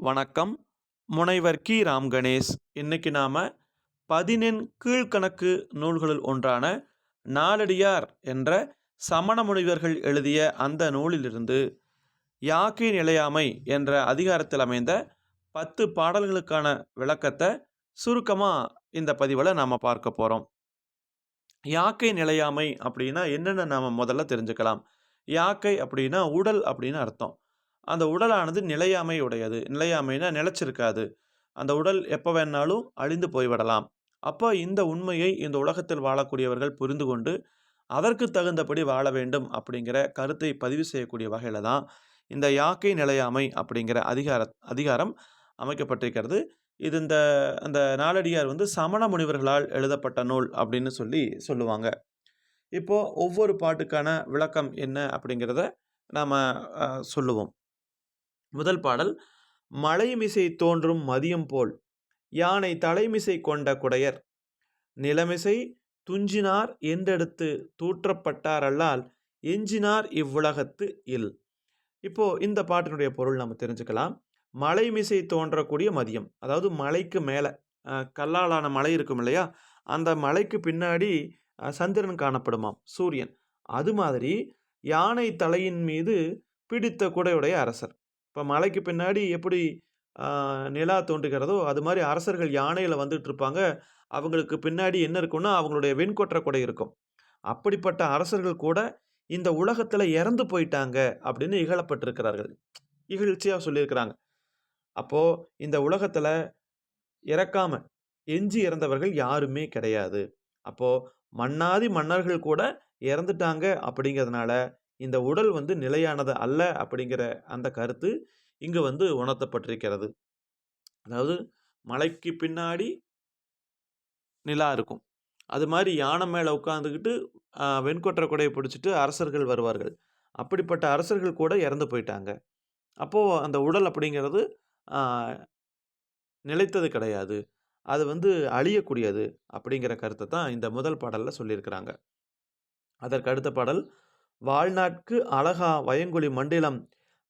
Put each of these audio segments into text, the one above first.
வணக்கம். முனைவர் கி. ராம் கணேஷ். இன்னைக்கு நாம் பதினெண் கீழ்கணக்கு நூல்களுள் ஒன்றான நாலடியார் என்ற சமண முனிவர்கள் எழுதிய அந்த நூலிலிருந்து யாக்கை நிலையாமை என்ற அதிகாரத்தில் அமைந்த பத்து பாடல்களுக்கான விளக்கத்தை சுருக்கமாக இந்த பதிவில் நாம் பார்க்க போகிறோம் யாக்கை நிலையாமை அப்படின்னா என்னென்ன நாம் முதல்ல தெரிஞ்சுக்கலாம். யாக்கை அப்படின்னா உடல் அப்படின்னு அர்த்தம். அந்த உடலானது நிலையாமை உடையது நிலையாமைனா நிலைச்சிருக்காது. அந்த உடல் எப்போ வேணாலும் அழிந்து போய்விடலாம். அப்போ இந்த உண்மையை இந்த உலகத்தில் வாழக்கூடியவர்கள் புரிந்து கொண்டு அதற்கு தகுந்தபடி வாழ வேண்டும் அப்படிங்கிற கருத்தை பதிவு செய்யக்கூடிய வகையில் தான் இந்த யாக்கை நிலையாமை அப்படிங்கிற அதிகார அதிகாரம் அமைக்கப்பட்டிருக்கிறது. இது இந்த அந்த நாளடியார் வந்து சமண முனிவர்களால் எழுதப்பட்ட நூல் அப்படின்னு சொல்லி சொல்லுவாங்க. இப்போது ஒவ்வொரு பாட்டுக்கான விளக்கம் என்ன அப்படிங்கிறத நாம் சொல்லுவோம். முதல் பாடல் மலைமிசை தோன்றும் மதியம் போல் யானை தலைமிசை கொண்ட குடையர் நிலமிசை துஞ்சினார் என்றெடுத்து தூற்றப்பட்டாரல்லால் எஞ்சினார் இவ்வுலகத்து இல். இப்போ இந்த பாட்டினுடைய பொருள் நம்ம தெரிஞ்சுக்கலாம். மலைமிசை தோன்றக்கூடிய மதியம் அதாவது மலைக்கு மேலே கல்லாலான மலை இருக்கும் இல்லையா? அந்த மலைக்கு பின்னாடி சந்திரன் காணப்படுமாம் சூரியன். அது மாதிரி யானை தலையின் மீது பிடித்த குடையுடைய அரசர். இப்போ மலைக்கு பின்னாடி எப்படி நிலா தோன்றுகிறதோ அது மாதிரி அரசர்கள் யானையில் வந்துட்டு இருப்பாங்க. அவங்களுக்கு பின்னாடி என்ன இருக்கும்னா அவங்களுடைய வெண்கொற்ற கூட இருக்கும். அப்படிப்பட்ட அரசர்கள் கூட இந்த உலகத்தில் இறந்து போயிட்டாங்க அப்படின்னு இகழப்பட்டிருக்கிறார்கள். இகழ்ச்சியாக சொல்லியிருக்கிறாங்க. அப்போது இந்த உலகத்தில் இறக்காமல் எஞ்சி இறந்தவர்கள் யாருமே கிடையாது. அப்போது மன்னாதி மன்னர்கள் கூட இறந்துட்டாங்க அப்படிங்கிறதுனால இந்த உடல் வந்து நிலையானது அல்ல அப்படிங்கிற அந்த கருத்து இங்கு வந்து உணர்த்தப்பட்டிருக்கிறது. அதாவது மலைக்கு பின்னாடி நிலா இருக்கும். அது மாதிரி யானை மேலே உட்காந்துக்கிட்டு வெண்கொற்ற கொடையை பிடிச்சிட்டு அரசர்கள் வருவார்கள். அப்படிப்பட்ட அரசர்கள் கூட இறந்து போயிட்டாங்க. அப்போது அந்த உடல் அப்படிங்கிறது நிலைத்தது கிடையாது. அது வந்து அழியக்கூடியது அப்படிங்கிற கருத்தை தான் இந்த முதல் பாடலில் சொல்லியிருக்கிறாங்க. அதற்கு அடுத்த பாடல் வாழ்நாட்கு அழகா வயங்குழி மண்டிலம்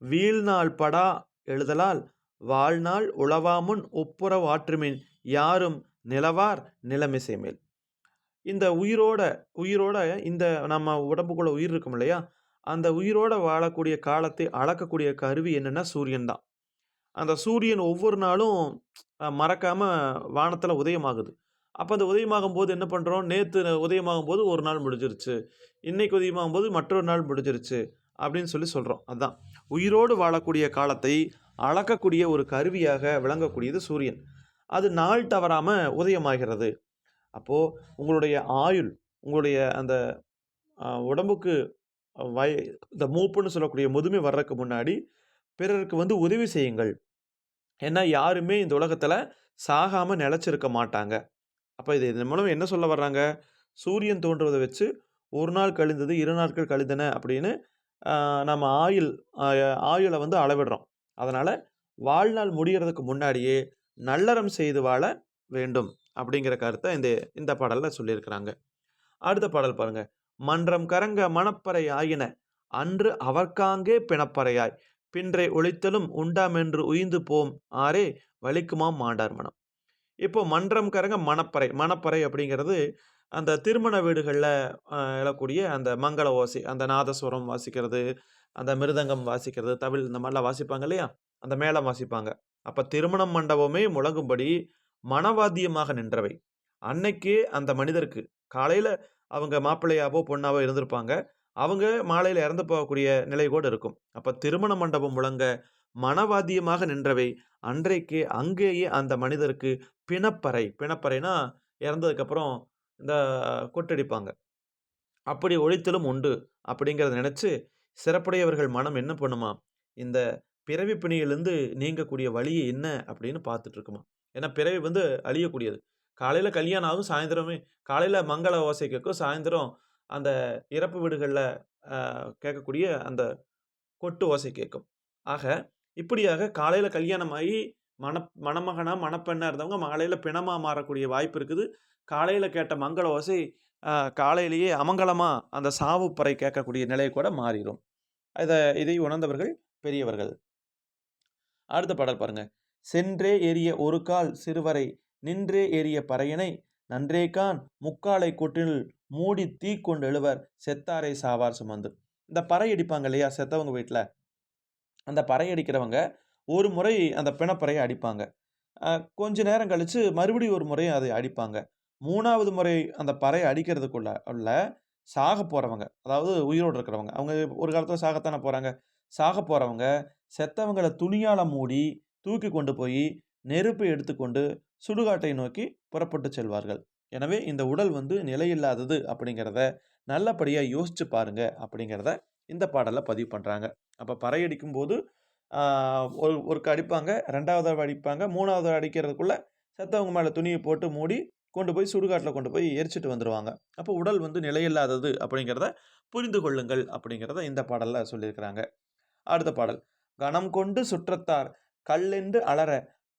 வீழ்நாள் படா எழுதலால் வாழ்நாள் உளவாமுன் ஒப்புற வாற்றுமின் யாரும் நிலவார் நிலமிசை மேல். இந்த உயிரோட உயிரோட இந்த நம்ம உடம்புக்குள்ள உயிர் இருக்கும் இல்லையா? அந்த உயிரோட வாழக்கூடிய காலத்தை அளக்கக்கூடிய கருவி என்னென்னா சூரியன் தான். அந்த சூரியன் ஒவ்வொரு நாளும் மறக்காமல் வானத்தில் உதயமாகுது. அப்போ அந்த உதயமாகும் போது என்ன பண்ணுறோம் நேற்று உதயமாகும் போது ஒரு நாள் முடிஞ்சிருச்சு. இன்றைக்கு உதயமாகும் போது மற்றொரு நாள் முடிஞ்சிருச்சு அப்படின்னு சொல்லி சொல்கிறோம் அதுதான் உயிரோடு வாழக்கூடிய காலத்தை அளக்கக்கூடிய ஒரு கருவியாக விளங்கக்கூடியது சூரியன். அது நாள் தவறாமல் உதயமாகிறது. அப்போது உங்களுடைய ஆயுள் உங்களுடைய அந்த உடம்புக்கு வய இந்த மூப்புன்னு சொல்லக்கூடிய முதுமை வர்றதுக்கு முன்னாடி பிறருக்கு வந்து உதவி செய்யுங்கள். ஏன்னா யாருமே இந்த உலகத்தில் சாகாமல் நிலச்சிருக்க மாட்டாங்க. அப்போ இது இதன் மூலம் என்ன சொல்ல வர்றாங்க? சூரியன் தோன்றுவதை வச்சு ஒரு நாள் கழிந்தது இரு நாட்கள் கழிந்தன அப்படின்னு நம்ம ஆயுள் ஆயுளை வந்து அளவிடுறோம். அதனால் வாழ்நாள் முடிகிறதுக்கு முன்னாடியே நல்லறம் செய்து வாழ வேண்டும் அப்படிங்கிற கருத்தை இந்த இந்த பாடலில் சொல்லியிருக்கிறாங்க. அடுத்த பாடல் பாருங்கள் மன்றம் கரங்க மணப்பறை ஆயின அன்று அவர்க்காங்கே பிணப்பறையாய். பின்றை ஒழித்தலும் உண்டாமென்று உயிந்து போம் ஆரே வலிக்குமாம் மாண்டார் மனம். இப்போ மன்றம் கரங்க மணப்பறை மணப்பறை அப்படிங்கிறது அந்த திருமண வீடுகளில் எழக்கூடிய அந்த மங்கள ஓசை அந்த நாதஸ்வரம் வாசிக்கிறது அந்த மிருதங்கம் வாசிக்கிறது தவில் இந்த மாதிரிலாம் வாசிப்பாங்க இல்லையா? அந்த மேளம் வாசிப்பாங்க. அப்போ திருமணம் மண்டபமே முழங்கும்படி மணவாத்தியமாக நின்றவை. அன்னைக்கே அந்த மனிதருக்கு காலையில் அவங்க மாப்பிள்ளையாவோ பொண்ணாவோ இருந்திருப்பாங்க. அவங்க மாலையில் இறந்து போகக்கூடிய நிலை கூட இருக்கும். அப்போ திருமண மண்டபம் முழங்க மனவாதியமாக நின்றவை. அன்றைக்கே அங்கேயே அந்த மனிதருக்கு பிணப்பறை பிணப்பறைனா இறந்ததுக்கப்புறம் இந்த கொட்டடிப்பாங்க. அப்படி ஒழித்தலும் உண்டு அப்படிங்கிறத நினச்சி சிறப்புடையவர்கள் மனம் என்ன பண்ணுமா? இந்த பிறவி பிணியிலிருந்து நீங்கக்கூடிய வழி என்ன அப்படின்னு பார்த்துட்டு இருக்குமா ஏன்னா பிறவி வந்து அழியக்கூடியது. காலையில் கல்யாணம் ஆகும் சாயந்தரமே காலையில் மங்கள ஓசை கேட்கும் சாயந்தரம் அந்த இறப்பு வீடுகளில் கேட்கக்கூடிய அந்த கொட்டு ஓசை கேட்கும். ஆக இப்படியாக காலையில் கல்யாணம் ஆகி மண மணமகனாக மணப்பெண்ணாக இருந்தவங்க மாலையில் பிணமாக மாறக்கூடிய வாய்ப்பு இருக்குது. காலையில் கேட்ட மங்கள ஓசை காலையிலேயே அமங்கலமாக அந்த சாவு பறை கேட்கக்கூடிய நிலை கூட மாறிடும் இதை இதை உணர்ந்தவர்கள் பெரியவர்கள். அடுத்த பாடல் பாருங்க. சென்றே எரிய ஒரு கால் சிறுவரை நின்றே எரிய பறையனை நன்றேகான் முக்காலை கொட்டில் மூடி தீ கொண்டு எழுவர் செத்தாரை சாவார் சுமந்து. இந்த பறை அடிப்பாங்க இல்லையா செத்தவங்க வீட்டில் அந்த பறை அடிக்கிறவங்க ஒரு முறை அந்த பிணப்பறையை அடிப்பாங்க. கொஞ்ச நேரம் கழித்து மறுபடியும் ஒரு முறை அதை அடிப்பாங்க. மூணாவது முறை அந்த பறையை அடிக்கிறதுக்குள்ள உள்ள சாக போகிறவங்க அதாவது உயிரோடு இருக்கிறவங்க அவங்க ஒரு காலத்தில் சாகத்தானே போகிறாங்க சாக போகிறவங்க செத்தவங்களை துணியால் மூடி தூக்கி கொண்டு போய் நெருப்பை எடுத்துக்கொண்டு சுடுகாட்டை நோக்கி புறப்பட்டு செல்வார்கள். எனவே இந்த உடல் வந்து நிலையில்லாதது அப்படிங்கிறத நல்லபடியாக யோசிச்சு பாருங்க அப்படிங்கிறத இந்த பாடலை பதிவு பண்ணுறாங்க அப்போ பறை அடிக்கும் போது ஒரு ஒருக்க அடிப்பாங்க ரெண்டாவது தடவை அடிப்பாங்க மூணாவது தடவை அடிக்கிறதுக்குள்ள செத்தவங்க மேலே துணியை போட்டு மூடி கொண்டு போய் சுடுகாட்டில் கொண்டு போய் எரிச்சிட்டு வந்துடுவாங்க அப்போ உடல் வந்து நிலையில்லாதது அப்படிங்கிறத புரிந்து கொள்ளுங்கள் அப்படிங்கிறத இந்த பாடலில் சொல்லியிருக்கிறாங்க. அடுத்த பாடல். கணம் கொண்டு சுற்றத்தார் கல்லென்று அலற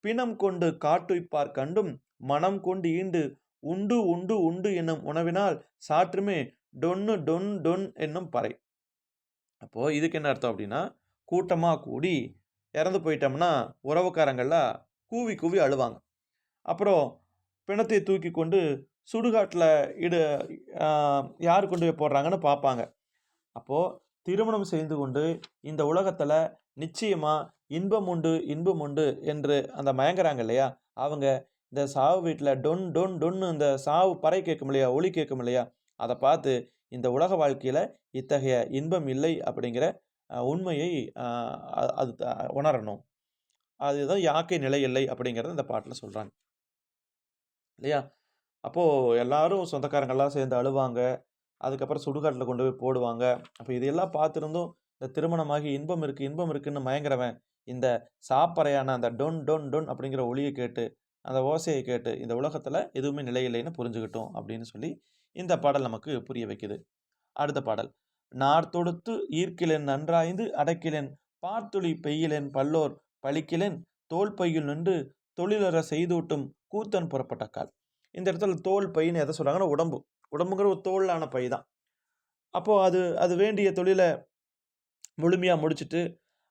பிணம் கொண்டு காட்டுய்ப்பார் கண்டும் மனம் கொண்டு ஈண்டு உண்டு உண்டு உண்டு என்னும் உணவினால் சாற்றுமே டொன்னு டொன் டொன் என்னும் பறை. அப்போது இதுக்கு என்ன அர்த்தம் அப்படின்னா கூட்டமாக கூடி இறந்து போயிட்டோம்னா உறவுக்காரங்கள்லாம் கூவி கூவி அழுவாங்க. அப்புறம் பிணத்தை தூக்கி கொண்டு சுடுகாட்டில் இடு யார் கொண்டு போய் போடுறாங்கன்னு பார்ப்பாங்க அப்போது திருமணம் செய்து கொண்டு இந்த உலகத்தில் நிச்சயமாக இன்பம் உண்டு இன்பம் உண்டு என்று அந்த மயங்குறாங்க இல்லையா? அவங்க இந்த சாவு வீட்டில் டொன் டொன் டொன்னு இந்த சாவு பறை கேட்கும் இல்லையா? ஒளி கேட்கும் இல்லையா? அதை பார்த்து இந்த உலக வாழ்க்கையில் இத்தகைய இன்பம் இல்லை அப்படிங்கிற உண்மையை அது த- உணரணும். அதுதான் யாக்கை நிலை இல்லை அப்படிங்கிறத இந்த பாட்டில் சொல்கிறாங்க இல்லையா? அப்போது எல்லாரும் சொந்தக்காரங்கள்லாம் சேர்ந்து அழுவாங்க. அதுக்கப்புறம் சுடுகாட்டில் கொண்டு போய் போடுவாங்க. அப்போ இதையெல்லாம் பார்த்துருந்தும் இந்த திருமணமாகி இன்பம் இருக்குது இன்பம் இருக்குதுன்னு மயங்குறவன் இந்த சாப்பறையான அந்த டொன் டொன் டொன் அப்படிங்கிற ஒளியை கேட்டு அந்த ஓசையை கேட்டு இந்த உலகத்தில் எதுவுமே நிலையில்லைன்னு புரிஞ்சுக்கிட்டோம் அப்படின்னு சொல்லி இந்த பாடல் நமக்கு புரிய வைக்குது. அடுத்த பாடல். நார் தொடுத்து ஈர்க்கிலென் நன்றாய்ந்து அடக்கிலென் பார்த்துளி பெய்யிலென் பல்லோர் பழிக்கிலென் தோல் பையில் நின்று தொழிலற செய்தூட்டும் கூத்தன் புறப்பட்ட கால். இந்த இடத்துல தோல் பைன்னு எதை சொல்கிறாங்கன்னா உடம்பு. உடம்புங்கிற ஒரு தோலான பை தான். அப்போது அது அது வேண்டிய தொழிலை முழுமையாக முடிச்சுட்டு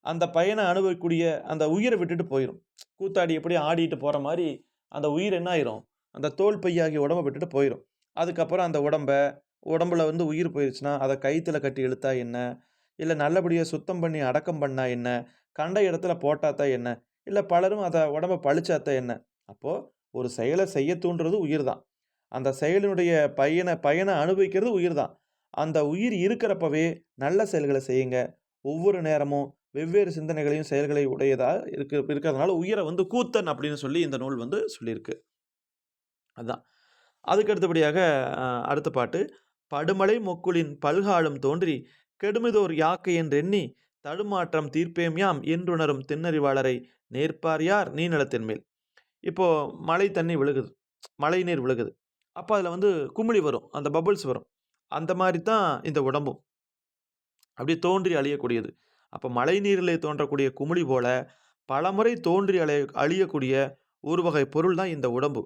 அந்த பையனை அனுபவிக்கக்கூடிய அந்த உயிரை விட்டுட்டு போயிடும் கூத்தாடி எப்படி ஆடிட்டு போகிற மாதிரி அந்த உயிர் என்ன ஆயிரும்? அந்த தோல் பையாகிய உடம்பை விட்டுட்டு போயிடும் அதுக்கப்புறம் அந்த உடம்ப உடம்புல வந்து உயிர் போயிடுச்சுன்னா அதை கைத்தில் கட்டி இழுத்தா என்ன? இல்லை நல்லபடியாக சுத்தம் பண்ணி அடக்கம் பண்ணால் என்ன? கண்ட இடத்துல போட்டாத்தா என்ன? இல்லை பலரும் அதை உடம்ப பழிச்சாத்தா என்ன? அப்போது ஒரு செயலை செய்ய தூண்டுறது உயிர் தான் அந்த செயலினுடைய பையனை பயனை அனுபவிக்கிறது உயிர் தான் அந்த உயிர் இருக்கிறப்பவே நல்ல செயல்களை செய்யுங்க. ஒவ்வொரு நேரமும் வெவ்வேறு சிந்தனைகளையும் செயல்களை உடையதாக இருக்கு இருக்கிறதுனால உயிரை வந்து கூத்தன் அப்படின்னு சொல்லி இந்த நூல் வந்து சொல்லியிருக்கு. அதுதான் அதுக்கு அடுத்தபடியாக அடுத்த பாட்டு படுமலை மொக்குளின் பல்காலும் தோன்றி கெடுமிதோர் யாக்கை என்றெண்ணி தடுமாற்றம் தீர்ப்பேம் யாம் என்றுணரும் தென்னறிவாளரை நேர்ப்பார் யார் நீநிலத்தின் மேல். இப்போது மழை தண்ணி விழுகுது மழை நீர் விழுகுது. அப்போ அதில் வந்து குமிழி வரும் அந்த பபுள்ஸ் வரும். அந்த மாதிரி தான் இந்த உடம்பும். அப்படியே தோன்றி அழியக்கூடியது. அப்போ மழை நீரிலே தோன்றக்கூடிய குமிழி போல பலமுறை தோன்றி அழிய அழியக்கூடிய ஒரு வகை பொருள் தான் இந்த உடம்பு.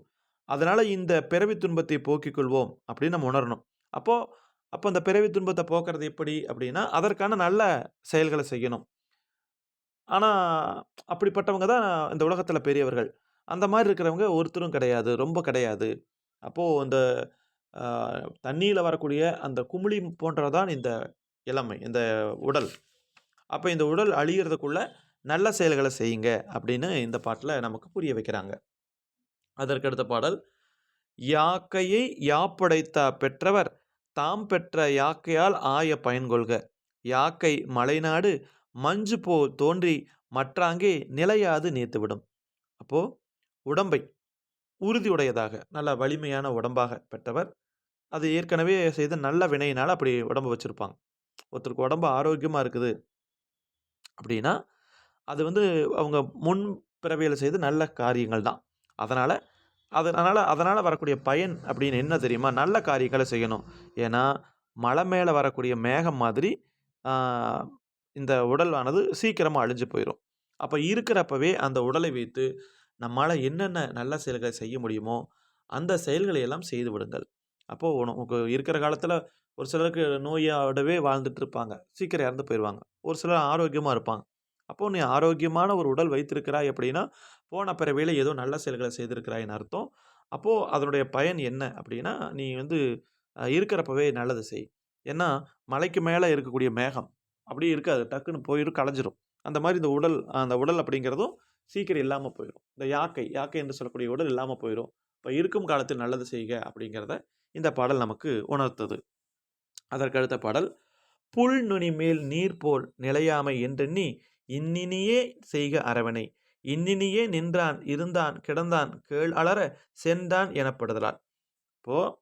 அதனால் இந்த பிறவி துன்பத்தை போக்கிக் கொள்வோம் அப்படின்னு நம்ம உணரணும். அப்போது அப்போ அந்த பிறவி துன்பத்தை போக்குறது எப்படி அப்படின்னா அதற்கான நல்ல செயல்களை செய்யணும். ஆனால் அப்படிப்பட்டவங்க தான் இந்த உலகத்தில் பெரியவர்கள். அந்த மாதிரி இருக்கிறவங்க ஒருத்தரும் கிடையாது ரொம்ப கிடையாது. அப்போது இந்த தண்ணியில் வரக்கூடிய அந்த குமிழி போன்றதான் இந்த இளமை இந்த உடல். அப்போ இந்த உடல் அழியறதுக்குள்ள நல்ல செயல்களை செய்யுங்க அப்படின்னு இந்த பாட்டில் நமக்கு புரிய வைக்கிறாங்க. அதற்கடுத்த பாடல் யாக்கையை யாப்படைத்த பெற்றவர் தாம் பெற்ற யாக்கையால் ஆய பயன்கொள்க. யாக்கை மலைநாடு மஞ்சு போ தோன்றி மற்றாங்கே நிலையாது நீத்துவிடும் அப்போ உடம்பை உறுதியுடையதாக நல்ல வலிமையான உடம்பாக பெற்றவர் அது ஏற்கனவே செய்த நல்ல வினையினால் அப்படி உடம்பு வச்சுருப்பாங்க. ஒருத்தருக்கு உடம்பு ஆரோக்கியமாக இருக்குது அப்படின்னா அது வந்து அவங்க முன் பிறவியில் செய்த நல்ல காரியங்கள் தான் அதனால் அதனால் அதனால் வரக்கூடிய பயன் அப்படின்னு என்ன தெரியுமா? நல்ல காரியங்களை செய்யணும். ஏன்னா மலை மேலே வரக்கூடிய மேகம் மாதிரி இந்த உடலானது சீக்கிரமாக அழிஞ்சு போயிடும் அப்போ இருக்கிறப்பவே அந்த உடலை வைத்து நம்மளால் என்னென்ன நல்ல செயல்களை செய்ய முடியுமோ அந்த செயல்களை எல்லாம் செய்து விடுங்கள். அப்போது உனக்கு இருக்கிற காலத்தில் ஒரு சிலருக்கு நோயோடவே வாழ்ந்துட்டு இருப்பாங்க. சீக்கிரம் இறந்து போயிடுவாங்க ஒரு சிலர் ஆரோக்கியமாக இருப்பாங்க. அப்போது நீ ஆரோக்கியமான ஒரு உடல் வைத்திருக்கிறாய் அப்படின்னா, போன பிறவையில் ஏதோ நல்ல செயல்களை செய்திருக்கிறாய்ன்னு அர்த்தம். அப்போது அதனுடைய பயன் என்ன அப்படின்னா, நீ வந்து இருக்கிறப்பவே நல்லது செய். ஏன்னா, மலைக்கு மேலே இருக்கக்கூடிய மேகம் அப்படியே இருக்காது. டக்குன்னு போயிடும் களைஞ்சிரும் அந்த மாதிரி இந்த உடல் அந்த உடல் அப்படிங்கிறதும் சீக்கிரம் இல்லாமல் போயிடும் இந்த யாக்கை, யாக்கை என்று சொல்லக்கூடிய உடல் இல்லாமல் போயிடும் இப்போ இருக்கும் காலத்தில் நல்லது செய்க அப்படிங்கிறத இந்த பாடல் நமக்கு உணர்த்துது. அதற்கடுத்த பாடல், "புல் நுனி மேல் நீர் போல் நிலையாமை என்றெண்ணி, இன்னினியே செய்க அரவணை. இன்னினியே நின்றான், இருந்தான், கிடந்தான், கேள் அலற, சென்றான் எனப்படுதலால்." இப்போ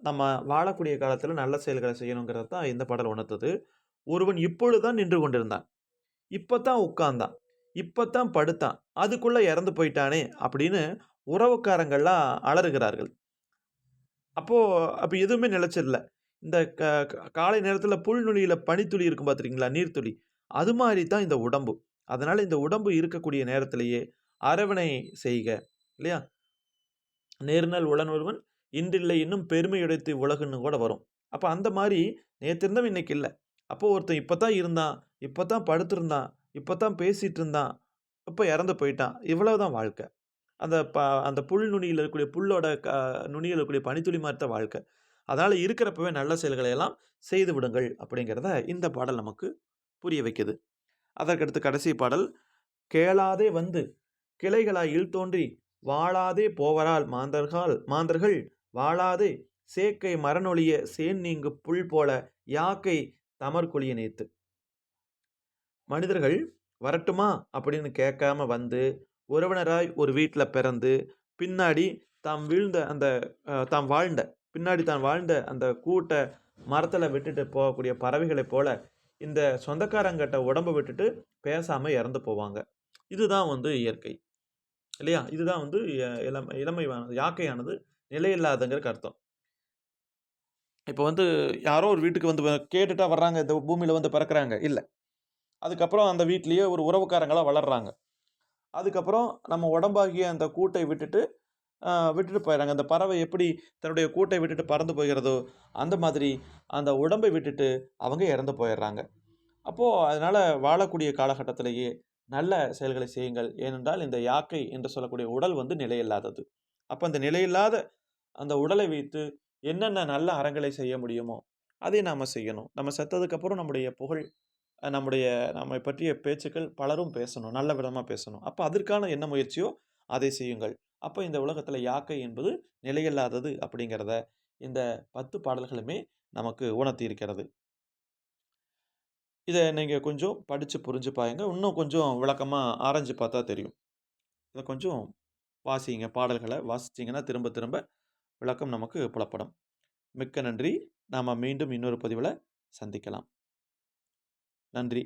நம்ம வாழக்கூடிய காலத்தில் நல்ல செயல்களை செய்யணுங்கிறது தான் இந்த பாடல் உணர்த்தது ஒருவன் இப்பொழுது தான் நின்று கொண்டிருந்தான். இப்போ தான் உட்கார்ந்தான். இப்போ தான் படுத்தான். அதுக்குள்ளே இறந்து போயிட்டானே அப்படின்னு உறவுக்காரங்கள்லாம் அலறுகிறார்கள். அப்போது அப்போ எதுவுமே நிலச்சிடல இந்த க க காலை நேரத்தில் புல் பனித்துளி இருக்கும் பார்த்துருக்கீங்களா நீர்த்துளி. அது மாதிரி தான் இந்த உடம்பு. அதனால் இந்த உடம்பு இருக்கக்கூடிய நேரத்திலேயே அரவணை செய்க. இல்லையா? "நேர்நல் உளனொருவன் இன்றில்லை இன்னும் பெருமையுடைத்து உலகுன்னு" கூட வரும். அப்போ அந்த மாதிரி நேற்று இருந்தவன் இன்னைக்கு இல்லை அப்போது ஒருத்தன் இப்போ தான் இருந்தான், இப்போ தான் படுத்திருந்தான், இப்போ தான் பேசிகிட்டு இருந்தான், இப்போ இறந்து போயிட்டான். இவ்வளவுதான் வாழ்க்கை. அந்த ப அந்த புல் நுனியில் இருக்கக்கூடிய புல்லோட க நுனியில் இருக்கக்கூடிய பனித்துளி மாற்ற தான் வாழ்க்கை. அதனால் இருக்கிறப்பவே நல்ல செயல்களை எல்லாம் செய்து விடுங்கள் அப்படிங்கிறத இந்த பாடல் நமக்கு புரிய வைக்குது. அதற்கடுத்து கடைசி பாடல், "கேளாதே வந்து கிளைகளாய் இழ்தோன்றி வாழாதே போவரால் மாந்தர்கால் மாந்தர்கள் வாழாதே சேக்கை சேர் நீங்கு புல் போல யாக்கை தமர்கொழிய நேத்து. மனிதர்கள் வரட்டுமா? அப்படின்னு கேட்காம வந்து, உறவினராய் ஒரு வீட்டில் பிறந்து, பின்னாடி தாம் வீழ்ந்த அந்த தாம் வாழ்ந்த பின்னாடி தான் வாழ்ந்த அந்த கூட்டை மரத்தில் விட்டுட்டு போகக்கூடிய பறவைகளைப் போல, இந்த சொந்தக்காரங்கிட்ட உடம்ப விட்டுட்டு பேசாமல் இறந்து போவாங்க. இதுதான் வந்து இயற்கை. இல்லையா? இதுதான் வந்து எ இளமை இளமையானது யாக்கையானது நிலையில்லாதங்கிறக்கு அர்த்தம். இப்போ வந்து யாரோ ஒரு வீட்டுக்கு வந்து வ கேட்டுட்டா வர்றாங்க, இந்த பூமியில் வந்து பிறக்கிறாங்க இல்லை அதுக்கப்புறம் அந்த வீட்லேயே ஒரு உறவுக்காரங்களாக வளர்கிறாங்க அதுக்கப்புறம் நம்ம உடம்பாகிய அந்த கூட்டை விட்டுட்டு விட்டுட்டு போயிறாங்க. அந்த பறவை எப்படி தன்னுடைய கூட்டை விட்டுட்டு பறந்து போகிறதோ, அந்த மாதிரி அந்த உடம்பை விட்டுட்டு அவங்க இறந்து போயிடுறாங்க அப்போது அதனால் வாழக்கூடிய காலகட்டத்திலேயே நல்ல செயல்களை செய்யுங்கள். ஏனென்றால் இந்த யாக்கை என்று சொல்லக்கூடிய உடல் வந்து நிலையில்லாதது. அப்போ அந்த நிலையில்லாத அந்த உடலை வைத்து என்னென்ன நல்ல அறங்களை செய்ய முடியுமோ, அதை நாம் செய்யணும். நம்ம செத்ததுக்கப்புறம் நம்முடைய புகழ், நம்முடைய நம்மை பற்றிய பேச்சுக்கள் பலரும் பேசணும். நல்ல விதமாக பேசணும். அப்போ அதற்கான என்ன முயற்சியோ அதை செய்யுங்கள். அப்போ இந்த உலகத்தில் யாக்கை என்பது நிலையில்லாதது அப்படிங்கிறத இந்த 10 பாடல்களுமே நமக்கு உணர்த்தி இருக்கிறது. இதை நீங்கள் கொஞ்சம் படித்து புரிஞ்சு பாருங்க. இன்னும் கொஞ்சம் விளக்கமாக ஆராய்ஞ்சு பார்த்தா தெரியும். இதை கொஞ்சம் வாசிங்க. பாடல்களை வாசிச்சிங்கன்னா திரும்ப திரும்ப விளக்கம் நமக்கு புலப்படும். மிக்க நன்றி. நாம் மீண்டும் இன்னொரு பதிவில் சந்திக்கலாம். நன்றி.